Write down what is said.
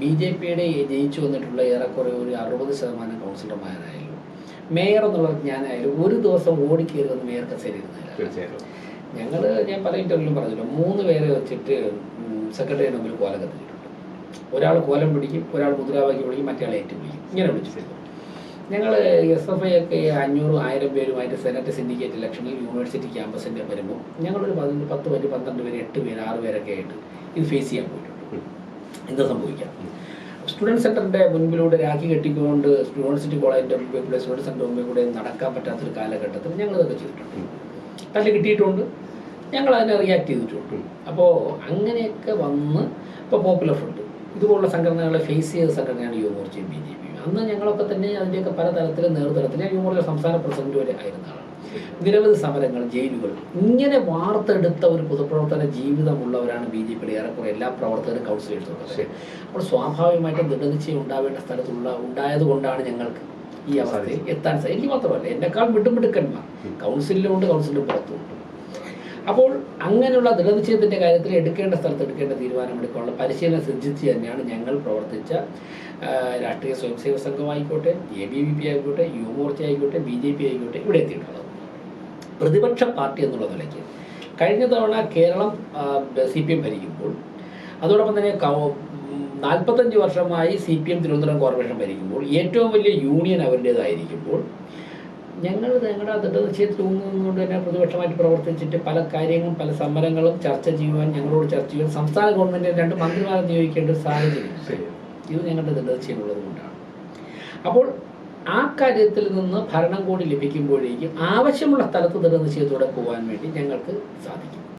B J പിയുടെ ജയിച്ചു വന്നിട്ടുള്ള ഏറെക്കുറെ ഒരു അറുപത് ശതമാനം കൗൺസിലർമാരായാലും മേയർ എന്നുള്ള ഞാനായാലും ഒരു ദിവസം ഓടിക്കയറി മേയർ കസേരയിരുന്നില്ല തീർച്ചയായിട്ടും. ഞങ്ങൾ ഞാൻ പല ഇന്റർവ്യൂലും പറഞ്ഞല്ലോ മൂന്ന് പേരെ വെച്ചിട്ട് സെക്രട്ടറിയുടെ മുമ്പിൽ കോലം കത്തിച്ചിട്ടുണ്ട്. ഒരാൾ കോലം പിടിക്കും ഒരാൾ മുദ്രാവാക്യം വിളിക്കും മറ്റേ ഏറ്റു വിളിക്കും ഇങ്ങനെ വിളിച്ചു. ഞങ്ങൾ എസ് എഫ് ഐ ഒക്കെ അഞ്ഞൂറും ആയിരം പേരുമായിട്ട് സെനറ്റ് സിൻഡിക്കേറ്റ് ഇലക്ഷനിൽ യൂണിവേഴ്സിറ്റി ക്യാമ്പസിന്റെ വരുമ്പോൾ ഞങ്ങളൊരു പതിനഞ്ച് പത്ത് പേര് പന്ത്രണ്ട് പേര് എട്ട് പേര് ആറ് പേരൊക്കെ ആയിട്ട് ഇത് ഫേസ് ചെയ്യാൻ പോയിട്ടുണ്ട്. എന്താ സംഭവിക്കാം സ്റ്റുഡന്റ് സെന്ററിന്റെ മുൻപിലൂടെ രാഖി കെട്ടിക്കൊണ്ട് യൂണിവേഴ്സിറ്റി കോളേജിന്റെ മുമ്പിൽ കൂടെ സ്റ്റുഡന്റ് സെന്റർ മുമ്പിൽ കൂടെ നടക്കാൻ പറ്റാത്തൊരു കാലഘട്ടത്തിൽ ഞങ്ങൾ ഇതൊക്കെ ചെയ്തിട്ടുണ്ട് തല്ല് കിട്ടിയിട്ടുണ്ട്. ഞങ്ങൾ അതിനെ റിയാക്ട് ചെയ്തിട്ടുണ്ട്. അപ്പോൾ അങ്ങനെയൊക്കെ വന്ന് ഇപ്പോൾ പോപ്പുലർ ഫ്രണ്ട് ഇതുപോലുള്ള സംഘടനകളെ ഫേസ് ചെയ്ത സംഘടനയാണ് യുവമോർച്ചയും ബി ജെ പിയും. അന്ന് ഞങ്ങളൊക്കെ തന്നെ അതിന്റെയൊക്കെ പലതരത്തിൽ നേതൃത്വത്തിൽ യുവമോർച്ച സംസ്ഥാന പ്രസിഡന്റ് വരെ ആയിരുന്ന ആളാണ്. നിരവധി സമരങ്ങൾ ജയിലുകൾ ഇങ്ങനെ വാർത്തെടുത്ത ഒരു പൊതുപ്രവർത്തന ജീവിതമുള്ളവരാണ് ബി ജെ പിയുടെ ഏറെക്കുറെ എല്ലാ പ്രവർത്തകരും കൗൺസിലേഴ്സും ശരി. അപ്പോൾ സ്വാഭാവികമായിട്ടും ദൃഢനിശ്ചയം ഉണ്ടാവേണ്ട സ്ഥലത്തുള്ള ഉണ്ടായത് കൊണ്ടാണ് ഞങ്ങൾക്ക് ഈ അവസ്ഥയിൽ എത്താൻ സാധിക്കും എനിക്ക് മാത്രമല്ല എന്നെക്കാൾ വിട്ടുമിടുക്കന്മാർ കൗൺസിലിലുണ്ട് കൗൺസിലിന് പുറത്തുമുണ്ട്. അപ്പോൾ അങ്ങനെയുള്ള ദൃഢനിശ്ചയത്തിന്റെ കാര്യത്തിൽ എടുക്കേണ്ട സ്ഥലത്ത് എടുക്കേണ്ട തീരുമാനമെടുക്കാനുള്ള പരിശീലനം സിദ്ധിച്ച് തന്നെയാണ് ഞങ്ങൾ പ്രവർത്തിച്ച രാഷ്ട്രീയ സ്വയംസേവക സംഘമായിക്കോട്ടെ എ ബി വി പി ആയിക്കോട്ടെ യുവമോർച്ച ആയിക്കോട്ടെ ബി ജെ പി ആയിക്കോട്ടെ ഇവിടെ എത്തിയിട്ടുള്ളത്. പ്രതിപക്ഷ പാർട്ടി എന്നുള്ള നിലയ്ക്ക് കഴിഞ്ഞ തവണ കേരളം സി പി എം ഭരിക്കുമ്പോൾ അതോടൊപ്പം തന്നെ നാൽപ്പത്തഞ്ച് വർഷമായി C P M Thiruvananthapuram corporation ഭരിക്കുമ്പോൾ ഏറ്റവും വലിയ യൂണിയൻ അവരുടേതായിരിക്കുമ്പോൾ ഞങ്ങൾ ഞങ്ങളുടെ ദൃഢനിശ്ചയത്തിൽ ഊന്നുകൊണ്ട് തന്നെ പ്രതിപക്ഷമായിട്ട് പ്രവർത്തിച്ചിട്ട് പല കാര്യങ്ങളും പല സമരങ്ങളും ചർച്ച ചെയ്യുവാൻ ഞങ്ങളോട് ചർച്ച ചെയ്യുവാൻ സംസ്ഥാന ഗവൺമെന്റിന് രണ്ട് മന്ത്രിമാരെ നിയോഗിക്കേണ്ട ഒരു സാഹചര്യം. ഇത് ഞങ്ങളുടെ ദൃഢനിശ്ചയമുള്ളത് കൊണ്ടാണ്. അപ്പോൾ ആ കാര്യത്തിൽ നിന്ന് ഭരണം കൂടി ലഭിക്കുമ്പോഴേക്കും ആവശ്യമുള്ള സ്ഥലത്ത് ദൃഢനിശ്ചയത്തോടെ പോകാൻ വേണ്ടി ഞങ്ങൾക്ക് സാധിക്കും.